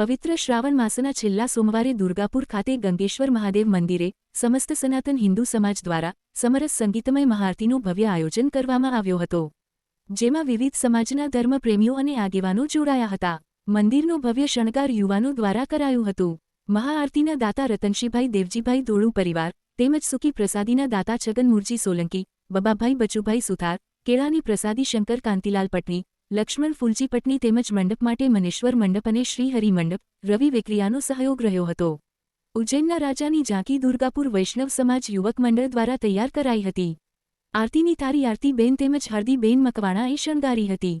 પવિત્ર શ્રાવણ માસના છેલ્લા સોમવારે દુર્ગાપુર ખાતે ગંગેશ્વર મહાદેવ મંદિરે સમસ્ત સનાતન હિન્દુ સમાજ દ્વારા સમરસ સંગીતમય મહારતીનું ભવ્ય આયોજન કરવામાં આવ્યો હતો, જેમાં વિવિધ સમાજના ધર્મપ્રેમીઓ અને આગેવાનો જોડાયા હતા. મંદિરનો ભવ્ય શણગાર યુવાનો દ્વારા કરાયું હતું. મહાઆરતીના દાતા રતનશીભાઈ દેવજીભાઈ ધોળુ પરિવાર તેમજ સુકી પ્રસાદીના દાતા છગન મુરજી સોલંકી, બબાભાઈ બચુભાઈ સુથાર, કેળાની પ્રસાદી શંકર કાંતિલાલ પટણી લક્ષ્મણ ફૂલજીપટની તેમજ મંડપ માટે મનેશ્વર મંડપ અને શ્રીહરિ મંડપ, રવિ વેકરિયાનો સહયોગ રહ્યો હતો. ઉજ્જૈનના રાજાની ઝાંકી દુર્ગાપુર વૈષ્ણવ સમાજ યુવક મંડળ દ્વારા તૈયાર કરાઈ હતી. આરતીની તારી આરતીબેન તેમજ હરદીબેન મકવાણાએ શણગારી હતી.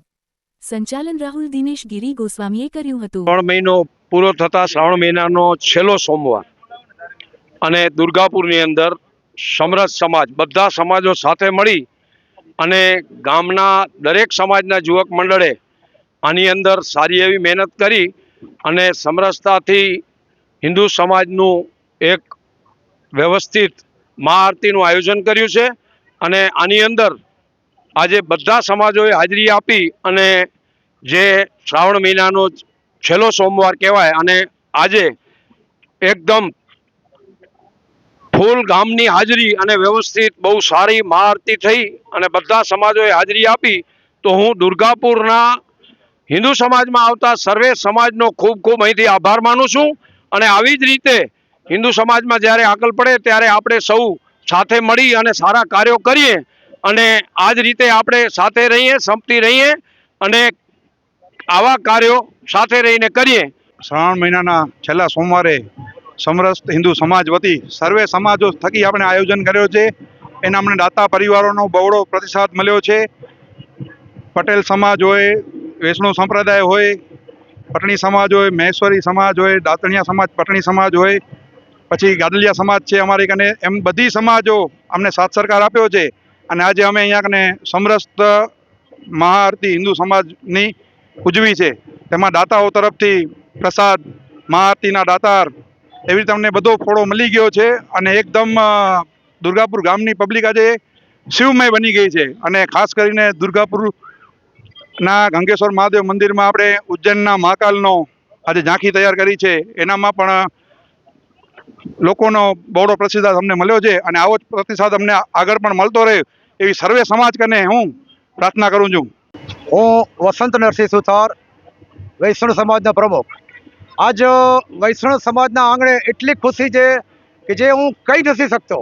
સંચાલન રાહુલ દિનેશ ગિરી ગોસ્વામીએ કર્યું હતું. શ્રાવણ મહિનો પૂરો થતા શ્રાવણ મહિનાનો છેલ્લો સોમવાર અને દુર્ગાપુરની અંદર સમરસ સમાજ, બધા સમાજો સાથે મળી અને ગામના દરેક સમાજના યુવક મંડળે આની અંદર સારી એવી મહેનત કરી અને સમરસતાથી હિન્દુ સમાજનું એક વ્યવસ્થિત મહાઆરતીનું આયોજન કર્યું છે અને આની અંદર આજે બધા સમાજોએ હાજરી આપી અને જે શ્રાવણ મહિનાનો છેલ્લો સોમવાર કહેવાય અને આજે એકદમ ફૂલ ગામની હાજરી અને વ્યવસ્થિત બહુ સારી મહાઆરતી થઈ અને બધા સમાજોએ હાજરી આપી, તો હું દુર્ગાપુરના હિન્દુ સમાજમાં આવતા સર્વે સમાજનો ખૂબ ખૂબ અહીંથી આભાર માનું છું અને આવી જ રીતે હિન્દુ સમાજમાં જ્યારે આગળ પડે ત્યારે આપણે સૌ સાથે મળી અને સારા કાર્યો કરીએ અને આ જ રીતે આપણે સાથે રહીએ સંપતી રહીએ અને આવા કાર્યો સાથે રહીને કરીએ. શ્રાવણ મહિનાના છેલ્લા સોમવારે સમરસ હિન્દુ સમાજ વતી સર્વે સમાજો થકી આપણે આયોજન કર્યો છે. એના અમને દાતા પરિવારોનો બહોળો પ્રતિસાદ મળ્યો છે. પટેલ સમાજ હોય, વૈષ્ણવ સંપ્રદાય હોય, પટણી સમાજ હોય, મહેશ્વરી સમાજ હોય, દાંતણિયા સમાજ, પટણી સમાજ હોય, પછી ગાદલિયા સમાજ છે અમારી કને. એમ બધી સમાજો અમને સાથ સરકાર આપ્યો છે. અને આજે અમે અહીંયા કને સમરસ્ત મહાઆરતી હિન્દુ સમાજની ઉજવી છે. તેમાં દાતાઓ તરફથી પ્રસાદ, મહાઆરતીના દાતાર એવી રીતે અમને બધો ફોડો મળી ગયો છે અને એકદમ દુર્ગાપુર ગામની પબ્લિક આજે શિવમય બની ગઈ છે. અને ખાસ કરીને દુર્ગાપુરના ગંગેશ્વર મહાદેવ મંદિરમાં આપણે ઉજ્જૈનના મહાકાલનો આજે ઝાંખી તૈયાર કરી છે. એનામાં પણ લોકોનો બહોળો પ્રતિસાદ અમને મળ્યો છે અને આવો જ પ્રતિસાદ અમને આગળ પણ મળતો રહે એવી સર્વે સમાજ કને હું પ્રાર્થના કરું છું. હું વસંત નરસિંહ સુથાર, વૈષ્ણવ સમાજના પ્રમુખ. આજ વૈષ્ણવ સમાજના આંગણે એટલી ખુશી છે કે જે હું કહી નથી શકતો.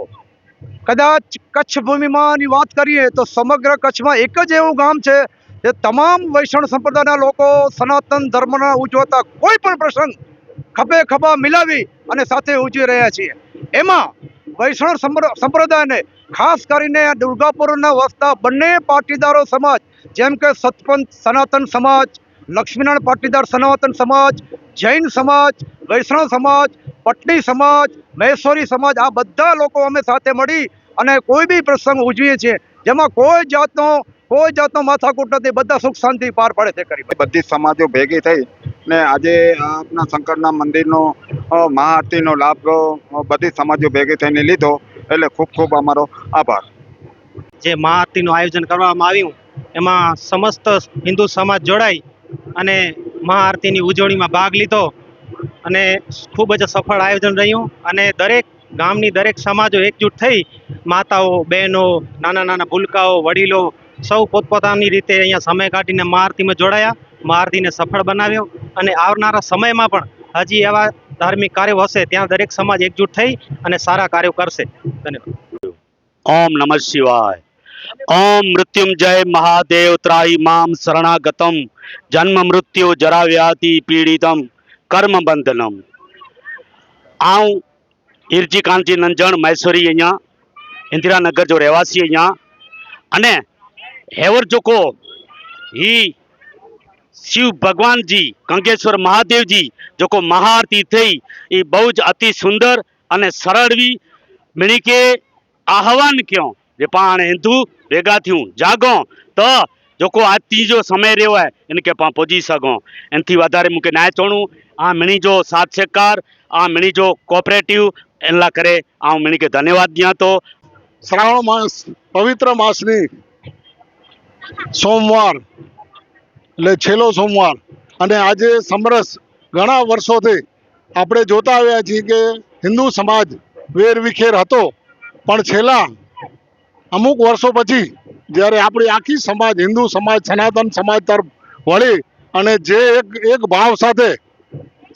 કદાચ કચ્છ ભૂમિમાંની વાત કરીએ તો સમગ્ર કચ્છમાં એક જ એવું ગામ છે જે તમામ વૈષ્ણવ સંપ્રદાયના લોકો સનાતન ધર્મના ઉજવતા કોઈ પણ પ્રસંગ ખભે ખભા મિલાવી અને સાથે ઉજવી રહ્યા છીએ. એમાં વૈષ્ણવ સંપ્ર- સંપ્રદાયને ખાસ કરીને દુર્ગાપુરના વસતા બંને પાટીદારો સમાજ, જેમ કે સતપંથ સનાતન સમાજ લક્ષ્મીનારાયણ પાટીદાર સનાતન સમાજ જૈન સમાજ વૈષ્ણવ સમાજ પટણી સમાજ મહેશ્વરી સમાજ આ બધા લોકો અમે સાથે મળી અને કોઈ બી પ્રસંગ ઉજવીએ છીએ જેમાં કોઈ જાતનો કોઈ જાતનો માથાકૂટ નથી બધા સુખ શાંતિ પાર પડે તે કરી. બધી સમાજો ભેગી થઈ ને આજે આપના શંકરના મંદિરનો મહાઆરતીનો લાભ બધી સમાજો ભેગી થઈને લીધો એટલે ખૂબ ખૂબ અમારો આભાર. જે મહાઆરતીનું આયોજન કરવામાં આવ્યું એમાં સમસ્ત હિન્દુ સમાજ જોડાઈ અને મહાઆરતીની ઉજવણીમાં ભાગ લીધો અને ખૂબ જ સફળ આયોજન રહ્યું અને દરેક ગામની દરેક સમાજો એકજૂટ થઈ માતાઓ, બહેનો, નાના નાના ભૂલકાઓ, વડીલો સૌ પોતપોતાની રીતે અહીંયા સમય કાઢીને મહાઆરતીમાં જોડાયા. મહાઆરતીને સફળ બનાવ્યો અને આવનારા સમયમાં પણ હજી એવા ધાર્મિક કાર્યો હશે ત્યાં દરેક સમાજ એકજૂટ થઈ અને સારા કાર્યો કરશે. ધન્યવાદ. ઓમ નમઃ શિવાય. ઓમ મૃત્યુંજય મહાદેવ ત્રાહી મામ શરણાગતમ. જન્મ મૃત્યુ જરા વ્યાધિ પીડિતમ. કર્મ બંધનમ. આવું હિરજી કાંતિ નંજણ મૈસૂરી અહીંયા, ઇન્દિરાનગર જો રહેવાસી અહીંયા. અને હેવર જોકો હી શિવ ભગવાનજી કંકેશ્વર મહાદેવજી જોકો મહાઆરતી થઈ, એ બહુ જ અતિ સુંદર અને સરળવી મિણી કે આહવાન કયો. જે પાણ હિંદુ ભેગા થયું. જાગો. તો, જોકો આ ત્રીજો સમય રહ્યો હે. ઇનકે પા પહોંચી સગો એનથી વધારે મૂકે. નાય ચોણું આ મિણી જો સાથ સહકાર, આ મિણી જો કોઓપરેટિવ એના કરે. આ મિણી કે ધન્યવાદ દિયા તો. શ્રાવણ માસ, પવિત્ર માસની સોમવાર, એટલે છેલ્લો સોમવાર. અને આજે સમરસ ઘણા વર્ષોથી આપણે જોતા આવ્યા છીએ કે હિન્દુ સમાજ વેરવિખેર હતો. પણ છેલ્લા અમુક વર્ષો પછી જ્યારે આપણી આખી સમાજ, હિન્દુ સમાજ, સનાતન સમાજ તરફ વળી અને જે એક એક ભાવ સાથે,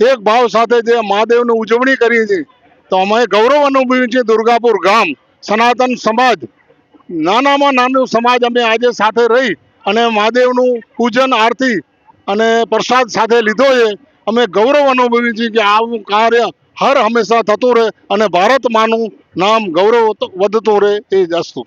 એક ભાવ સાથે જે મહાદેવની ઉજવણી કરીએ છીએ તો અમે ગૌરવ અનુભવીએ છીએ દુર્ગાપુર ગામ, સનાતન સમાજ, નાનામાં નાનું સમાજ અમે આજે સાથે રહી અને મહાદેવનું પૂજન, આરતી અને પ્રસાદ સાથે લીધો છે. અમે ગૌરવ અનુભવીએ છીએ કે આવું કાર્ય હર હંમેશા થતું રહે અને ભારત માનું નામ ગૌરવ વધતું રહે એ જ અસ્તુ